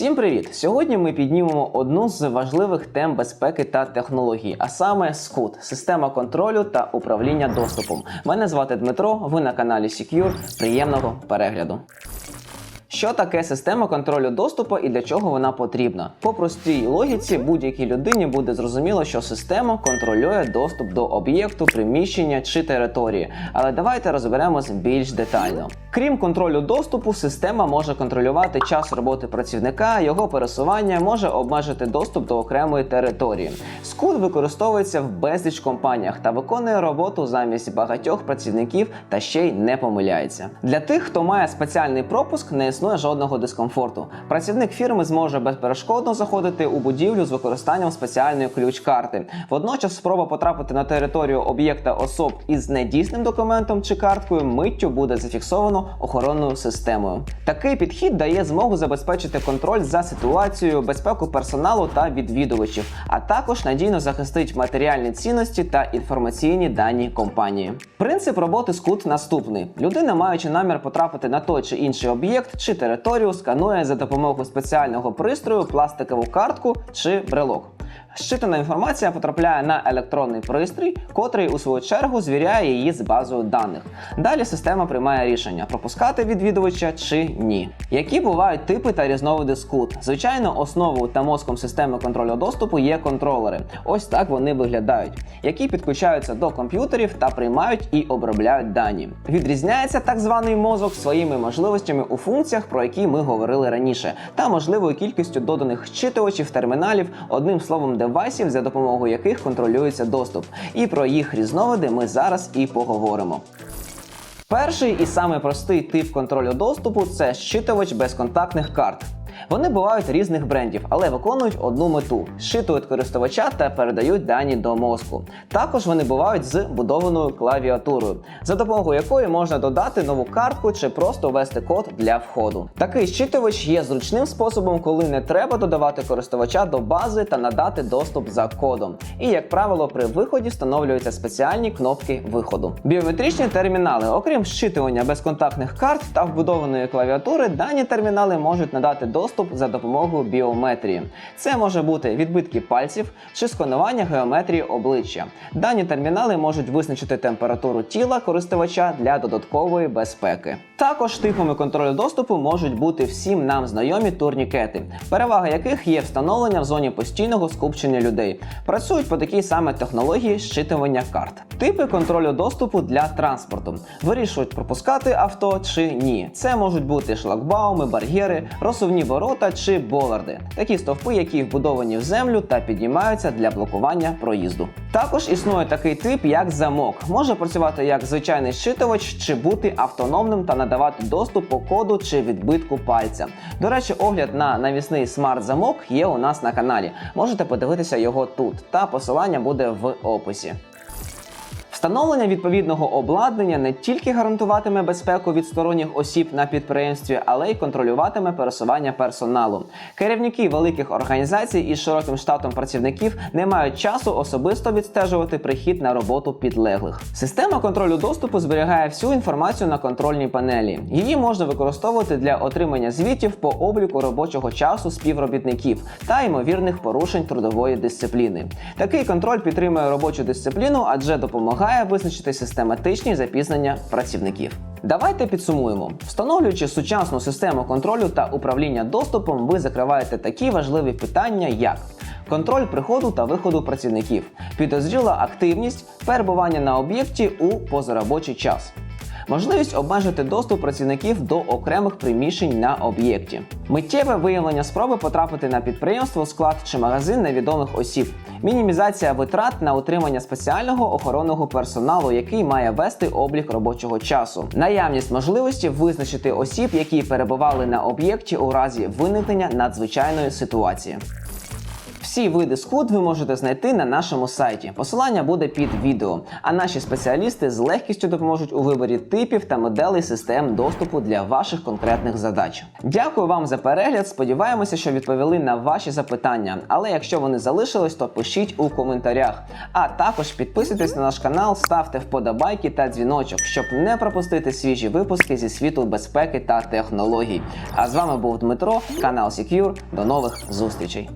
Всім привіт! Сьогодні ми піднімемо одну з важливих тем безпеки та технологій, а саме SCUT – система контролю та управління доступом. Мене звати Дмитро. Ви на каналі Secure. Приємного перегляду. Що таке система контролю доступу і для чого вона потрібна? По простій логіці, будь-якій людині буде зрозуміло, що система контролює доступ до об'єкту, приміщення чи території. Але давайте розберемось більш детально. Крім контролю доступу, система може контролювати час роботи працівника, його пересування, може обмежити доступ до окремої території. Скут використовується в безліч компаніях та виконує роботу замість багатьох працівників та ще й не помиляється. Для тих, хто має спеціальний пропуск, не існує жодного дискомфорту. Працівник фірми зможе безперешкодно заходити у будівлю з використанням спеціальної ключ-карти. Водночас спроба потрапити на територію об'єкта особ із недійсним документом чи карткою миттю буде зафіксовано охоронною системою. Такий підхід дає змогу забезпечити контроль за ситуацією, безпеку персоналу та відвідувачів, а також надійно захистить матеріальні цінності та інформаційні дані компанії. Принцип роботи скут наступний: людина, маючи намір потрапити на той чи інший об'єкт чи територію, сканує за допомогою спеціального пристрою пластикову картку чи брелок. Щитана інформація потрапляє на електронний пристрій, котрий у свою чергу звіряє її з базою даних. Далі система приймає рішення пропускати відвідувача чи ні. Які бувають типи та різновиди скут? Звичайно, основою та мозком системи контролю доступу є контролери. Ось так вони виглядають, які підключаються до комп'ютерів та приймають і обробляють дані. Відрізняється так званий мозок своїми можливостями у функціях, про які ми говорили раніше, та можливою кількістю доданих щитувачів, терміналів, одним словом, девайсів, за допомогою яких контролюється доступ. І про їх різновиди ми зараз і поговоримо. Перший і самий простий тип контролю доступу це щитувач безконтактних карт. Вони бувають різних брендів, але виконують одну мету: щитують користувача та передають дані до мозку. Також вони бувають з будованою клавіатурою, за допомогою якої можна додати нову картку чи просто ввести код для входу. Такий щитувач є зручним способом, коли не треба додавати користувача до бази та надати доступ за кодом. І, як правило, при виході встановлюються спеціальні кнопки виходу. Біометричні термінали, окрім щитування безконтактних карт та вбудованої клавіатури, дані термінали можуть надати доступ за допомогою біометрії. Це може бути відбитки пальців чи сканування геометрії обличчя. Дані термінали можуть визначити температуру тіла користувача для додаткової безпеки. Також типами контролю доступу можуть бути всім нам знайомі турнікети, перевага яких є встановлення в зоні постійного скупчення людей. Працюють по такій саме технології щитування карт. Типи контролю доступу для транспорту вирішують пропускати авто чи ні. Це можуть бути шлагбауми, бар'єри, розсувні ворота чи боларди. Такі стовпи, які вбудовані в землю та піднімаються для блокування проїзду. Також існує такий тип, як замок. Може працювати як звичайний щитувач чи бути автономним та надавати доступ по коду чи відбитку пальця. До речі, огляд на навісний смарт-замок є у нас на каналі. Можете подивитися його тут, та посилання буде в описі. Встановлення відповідного обладнання не тільки гарантуватиме безпеку від сторонніх осіб на підприємстві, але й контролюватиме пересування персоналу. Керівники великих організацій із широким штатом працівників не мають часу особисто відстежувати прихід на роботу підлеглих. Система контролю доступу зберігає всю інформацію на контрольній панелі. Її можна використовувати для отримання звітів по обліку робочого часу співробітників та ймовірних порушень трудової дисципліни. Такий контроль підтримує робочу дисципліну, адже допомагає визначити систематичні запізнення працівників. Давайте підсумуємо. Встановлюючи сучасну систему контролю та управління доступом, ви закриваєте такі важливі питання, як контроль приходу та виходу працівників, підозріла активність, перебування на об'єкті у позаробочий час. Можливість обмежити доступ працівників до окремих приміщень на об'єкті, миттєве виявлення спроби потрапити на підприємство, склад чи магазин невідомих осіб, мінімізація витрат на утримання спеціального охоронного персоналу, який має вести облік робочого часу, наявність можливості визначити осіб, які перебували на об'єкті у разі виникнення надзвичайної ситуації. Всі види скут ви можете знайти на нашому сайті. Посилання буде під відео. А наші спеціалісти з легкістю допоможуть у виборі типів та моделей систем доступу для ваших конкретних задач. Дякую вам за перегляд. Сподіваємося, що відповіли на ваші запитання. Але якщо вони залишились, то пишіть у коментарях. А також підписуйтесь на наш канал, ставте вподобайки та дзвіночок, щоб не пропустити свіжі випуски зі світу безпеки та технологій. А з вами був Дмитро, канал Secure. До нових зустрічей.